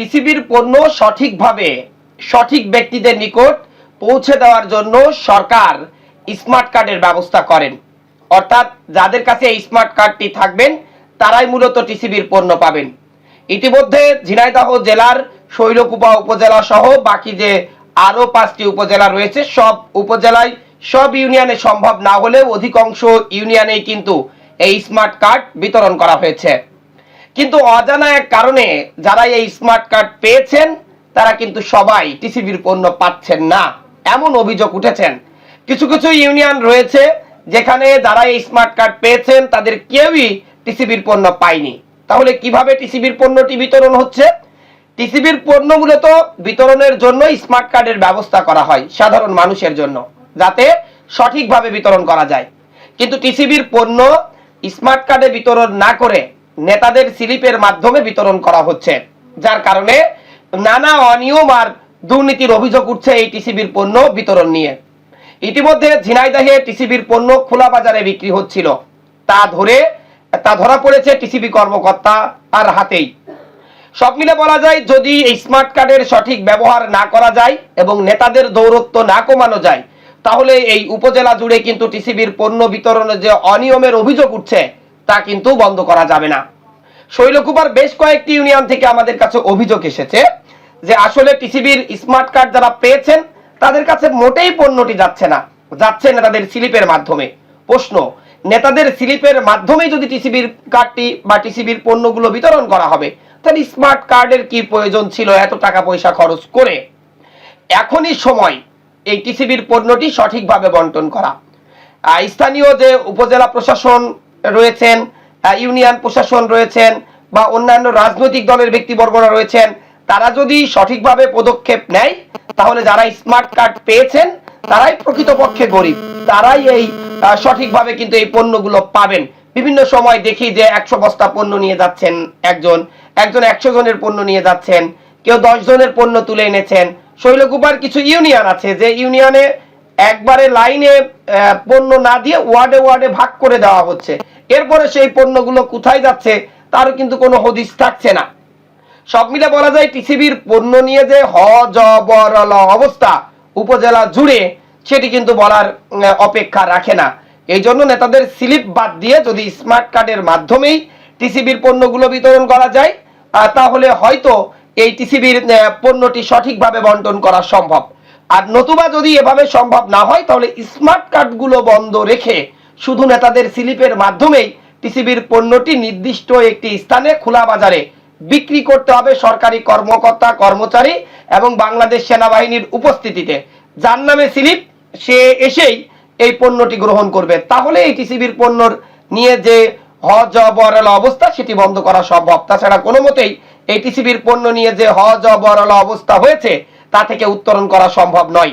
টিসিবির পণ্য সঠিকভাবে সঠিক ব্যক্তিদের নিকট পৌঁছে দেওয়ার জন্য সরকার স্মার্ট কার্ডের ব্যবস্থা করেন। অর্থাৎ যাদের কাছে এই স্মার্ট কার্ডটি থাকবেন, তারাই মূলত টিসিবির পণ্য পাবেন। ইতিমধ্যে ঝিনাইদহ জেলার শৈলকুপা উপজেলা সহ বাকি যে আরও পাঁচটি উপজেলা রয়েছে, সব উপজেলায় সব ইউনিয়নে সম্ভব না হলেও অধিকাংশ ইউনিয়নেই কিন্তু এই স্মার্ট কার্ড বিতরণ করা হয়েছে। কিন্তু অজানা এক কারণে যারা এই স্মার্ট কার্ড পেয়েছেন, তারা কিন্তু সবাই টিসিবির পণ্য পাচ্ছেন না। এমন অভিযোগ উঠেছেন। কিছু কিছু ইউনিয়ন রয়েছে যেখানে যারা এই স্মার্ট কার্ড পেয়েছেন, তাদের কেউই টিসিবির পণ্য পায়নি। তাহলে কীভাবে টিসিবির পণ্যটি বিতরণ হচ্ছে? টিসিবির পণ্য মূলত বিতরণের জন্য স্মার্ট কার্ডের ব্যবস্থা করা হয় সাধারণ মানুষের জন্য, যাতে সঠিকভাবে বিতরণ করা যায়। কিন্তু টিসিবির পণ্য স্মার্ট কার্ডে বিতরণ না করে নেতাদের স্লিপের মাধ্যমে বিতরণ করা হচ্ছে, যার কারণে নানা অনিয়ম আর দুর্নীতির অভিযোগ উঠছে এই টিসিবির পণ্য বিতরণ নিয়ে। ইতিমধ্যে ঝিনাইদহে টিসিবির পণ্য খোলা বাজারে বিক্রি হচ্ছিল। তা ধরে, তা ধরা পড়েছে টিসিবি কর্মকর্তা আর হাতেই। সব মিলে বলা যায়, যদি এই স্মার্ট কার্ডের সঠিক ব্যবহার না করা যায় এবং নেতাদের দৌরত্ব না কমানো যায়, তাহলে এই উপজেলা জুড়ে কিন্তু টিসিবির পণ্য বিতরণে যে অনিয়মের অভিযোগ উঠছে তা কিন্তু বন্ধ করা যাবে না। শৈলকুপার বেশ কয়েকটি ইউনিয়ন থেকে আমাদের কাছে অভিযোগ এসেছে যে আসলে টিসিবির স্মার্ট কার্ড যারা পেয়েছেন, তাদের কাছে মোটেই পণ্যটি যাচ্ছে না। যাচ্ছে নেতাদের স্লিপের মাধ্যমে। প্রশ্ন, নেতাদের স্লিপের মাধ্যমে যদি টিসিবির কার্ডটি বা টিসিবির পণ্যগুলো বিতরণ করা হবে, তাহলে স্মার্ট কার্ডের কি প্রয়োজন ছিল এত টাকা পয়সা খরচ করে? এখনই সময় এই টিসিবির পণ্যটি সঠিকভাবে বন্টন করা। স্থানীয় যে উপজেলা প্রশাসন রয়েছেন ইউনিয়ন প্রশাসন রয়েছেন বা অন্যান্য রাজনৈতিক দলের ব্যক্তিবর্গরা রয়েছেন, তারা যদি সঠিকভাবে পদক্ষেপ নেয়, তাহলে যারা স্মার্ট কার্ড পেয়েছেন, তারাই প্রকৃতপক্ষে গরিব। তারাই এই সঠিকভাবে কিন্তু এই পণ্যগুলো পাবেন। বিভিন্ন সময় দেখি যে একশো বস্তা পণ্য নিয়ে যাচ্ছেন একজন একজন একশো জনের পণ্য নিয়ে যাচ্ছেন, কেউ দশ জনের পণ্য তুলে এনেছেন। শৈলকুপার কিছু ইউনিয়ন আছে, যে ইউনিয়নে একবারে লাইনে পণ্য না দিয়ে ওয়ার্ডে ওয়ার্ডে ভাগ করে দেওয়া হচ্ছে। এরপরে সেই পণ্যগুলো কোথায় যাচ্ছে তারও কিন্তু কোনো হদিস থাকছে না। সব মিলে বলা যায়, টিসিবির পণ্য নিয়ে যে হজবরল অবস্থা উপজেলা জুড়ে, সেটি কিন্তু বলার অপেক্ষা রাখে না। এই জন্য নেতাদের স্লিপ বাদ দিয়ে যদি স্মার্ট কার্ডের মাধ্যমেই টিসিবির পণ্যগুলো বিতরণ করা যায় তাহলে হয়তো এই টিসিবির পণ্যটি সঠিকভাবে বন্টন করা সম্ভব। আর নতুবা যদি এভাবে সম্ভব না হয়, তাহলে স্মার্ট কার্ডগুলো বন্ধ রেখে শুধু নেতাদের স্লিপের মাধ্যমেই টিসিবির পণ্যটি নির্দিষ্ট একটি স্থানে খোলা বাজারে বিক্রি করতে হবে সরকারি কর্মকর্তা, কর্মচারী এবং বাংলাদেশ সেনাবাহিনীর উপস্থিতিতে। যার নামে স্লিপ, সে এসেই এই পণ্যটি গ্রহণ করবে। তাহলে এই টিসিবির পণ্যর নিয়ে যে হজ বরল অবস্থা, সেটি বন্ধ করা সম্ভব। তাছাড়া কোনো মতেই এই টিসিবির পণ্য নিয়ে যে হজ বরল অবস্থা হয়েছে তা থেকে উত্তরণ করা সম্ভব নয়।